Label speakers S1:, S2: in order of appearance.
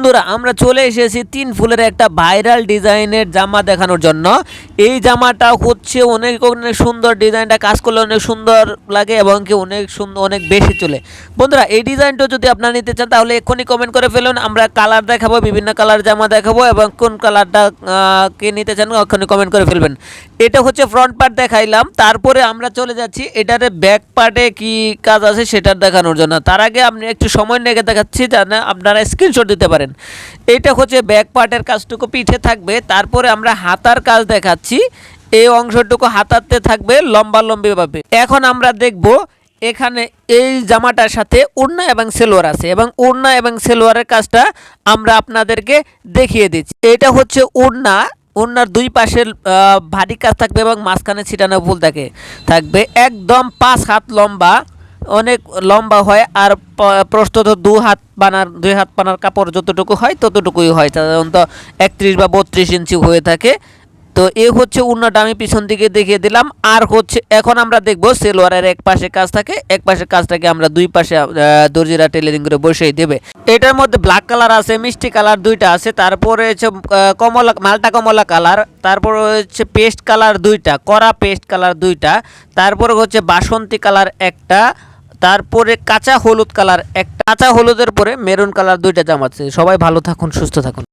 S1: বন্ধুরা, আমরা চলে এসেছি তিন ফুলের একটা ভাইরাল ডিজাইনের জামা দেখানোর জন্য। এই জামাটা হচ্ছে অনেক অনেক সুন্দর ডিজাইনটা কাজ করলে অনেক সুন্দর লাগে এবং কি অনেক সুন্দর অনেক বেশি চলে। বন্ধুরা, এই ডিজাইনটা যদি আপনারা নিতে চান, তাহলে এক্ষুনি কমেন্ট করে ফেলুন, আমরা কালার দেখাবো, বিভিন্ন কালার জামা দেখাবো এবং কোন কালারটা কে নিতে চান এক্ষুনি কমেন্ট করে ফেলবেন। এটা হচ্ছে ফ্রন্ট পার্ট দেখাইলাম, তারপরে আমরা চলে যাচ্ছি এটার ব্যাক পার্টে কি কাজ আছে সেটা দেখানোর জন্য। তার আগে আপনি একটু সময় লেগে দেখাচ্ছি যেন আপনারা স্ক্রিনশট দিতে পারেন। এটা হচ্ছে ব্যাক পার্টের কাজটুকু পিঠে থাকবে, তারপরে আমরা হাতার কাজ দেখাচ্ছি। এই অংশটুকু হাতাতে থাকবে লম্বা লম্বিভাবে এখন আমরা দেখব এখানে এই জামাটার সাথে উড়না এবং সেলোয়ার আছে, এবং উড়না এবং সেলোয়ারের কাজটা আমরা আপনাদেরকে দেখিয়ে দিচ্ছি। এটা হচ্ছে উড়না, উড়নার দুই পাশের ভারী কাজ থাকবে এবং মাঝখানে ছিটানো ফুল থাকে থাকবে। একদম পাঁচ হাত লম্বা অনেক লম্বা হয় আর প্রস্তুত দু হাত বানার, দুই হাত বানার কাপড় যতটুকু হয় ততটুকুই হয়। সাধারণত একত্রিশ বা বত্রিশ ইঞ্চি হয়ে থাকে। তো এ হচ্ছে উন্নাটা, আমি পিছন দিকে দেখিয়ে দিলাম। আর হচ্ছে, এখন আমরা দেখব সেলোয়ারের এক পাশে কাজ থাকে, এক পাশে কাজটাকে আমরা দুই পাশে দর্জিরা টেলারিং করে বসিয়ে দেবে। এটার মধ্যে ব্ল্যাক কালার আছে, মিষ্টি কালার দুইটা আছে, তারপরে হচ্ছে কমলা, মালটা কমলা কালার তারপরে হচ্ছে পেস্ট কালার দুইটা করা পেস্ট কালার দুইটা, তারপরে হচ্ছে বাসন্তী কালার একটা তারপরে কাঁচা হলুদ কালার, এক কাঁচা হলুদের পরে মেরুন কালার দুইটা জামা আছে। সবাই ভালো থাকুন, সুস্থ থাকুন।